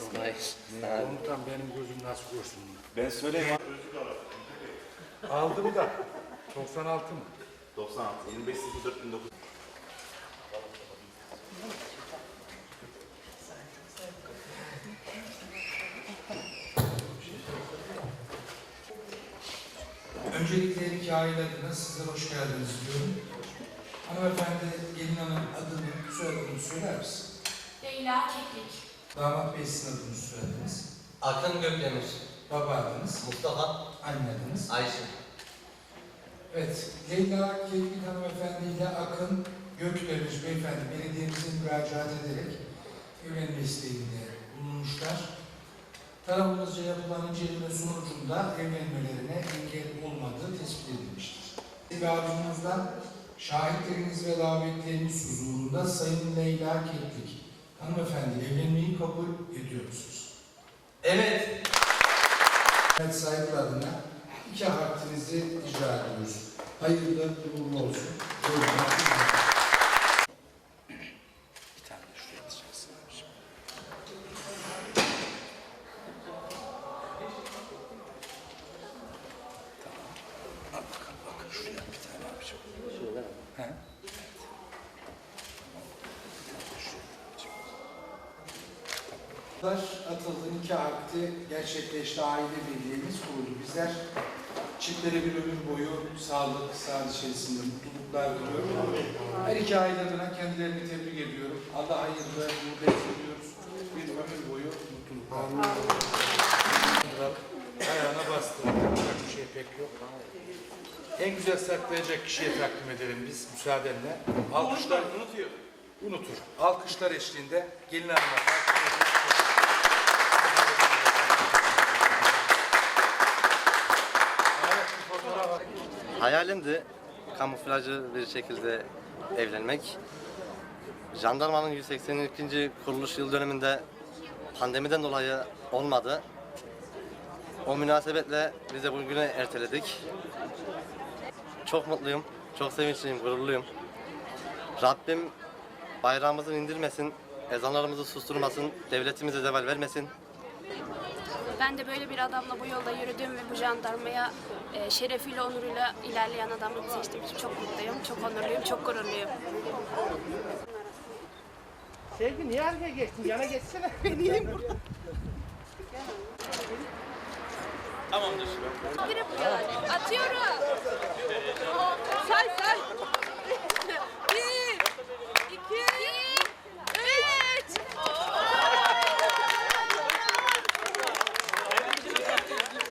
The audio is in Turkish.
Komutan benim gözüm nasıl görsün? Ben söyleyeyim. Aldım da. 96 mı? 96, 25 04 19. Öncelikle iki aile adına size hoş geldiniz diyorum. Hanımefendi gelin hanım adını, soyadını söyler misin? Leyla Keklik. Damat bey sizin adınızı söylediniz. Akın Gökdemir, Baba adınız, Mustafa, anne adınız. Ayşe. Evet, Leyla Keklik hanımefendi ile Akın Gökdemir beyefendi belediyemize müracaat ederek evlenme isteğinde bulunmuşlar. Tarafımızca yapılan inceleme sonucunda evlenmelerine engel olmadığı tespit edilmiştir. Ve ardımızda şahitleriniz ve davetleriniz huzurunda Sayın Leyla Keklik hanımefendi evlenmeyi kabul ediyor musunuz? Evet. Evet saygılar adına iki harfinizi icra ediyoruz. Hayırlı uğurlu olsun. Buyurun. Bunlar atıldı, nikah akdi gerçekleşti, aile birliğimiz kuruldu. Bizler çiftlere bir ömür boyu sağlık, sağlık içerisinde mutluluklar diliyorum. Her iki aile adına kendilerini tebrik ediyorum. Allah hayırlı, mutlu ediyoruz. Bir ömür boyu mutluluklar. Ayağına bastı. Yapacak bir şey pek yok. En güzel saklayacak kişiye takdim edelim biz müsaadenle. Alkışlar unutuyor. Unutur. Alkışlar eşliğinde gelin hanıma takdim. Hayalimdi kamuflajı bir şekilde evlenmek. Jandarmanın 182. kuruluş yıl dönümünde pandemiden dolayı olmadı. O münasebetle biz de bugüne erteledik. Çok mutluyum, çok sevinçliyim, gururluyum. Rabbim bayrağımızı indirmesin, ezanlarımızı susturmasın, devletimize zeval vermesin. Ben de böyle bir adamla bu yolda yürüdüğüm ve bu jandarmaya e, şerefiyle, onuruyla ilerleyen adamı seçtiğim için çok mutluyum, çok onurluyum, çok gururluyum. Sevgi niye arkaya geçtin? Yana geçsene. Benim burada. Girip yani. Atıyorum.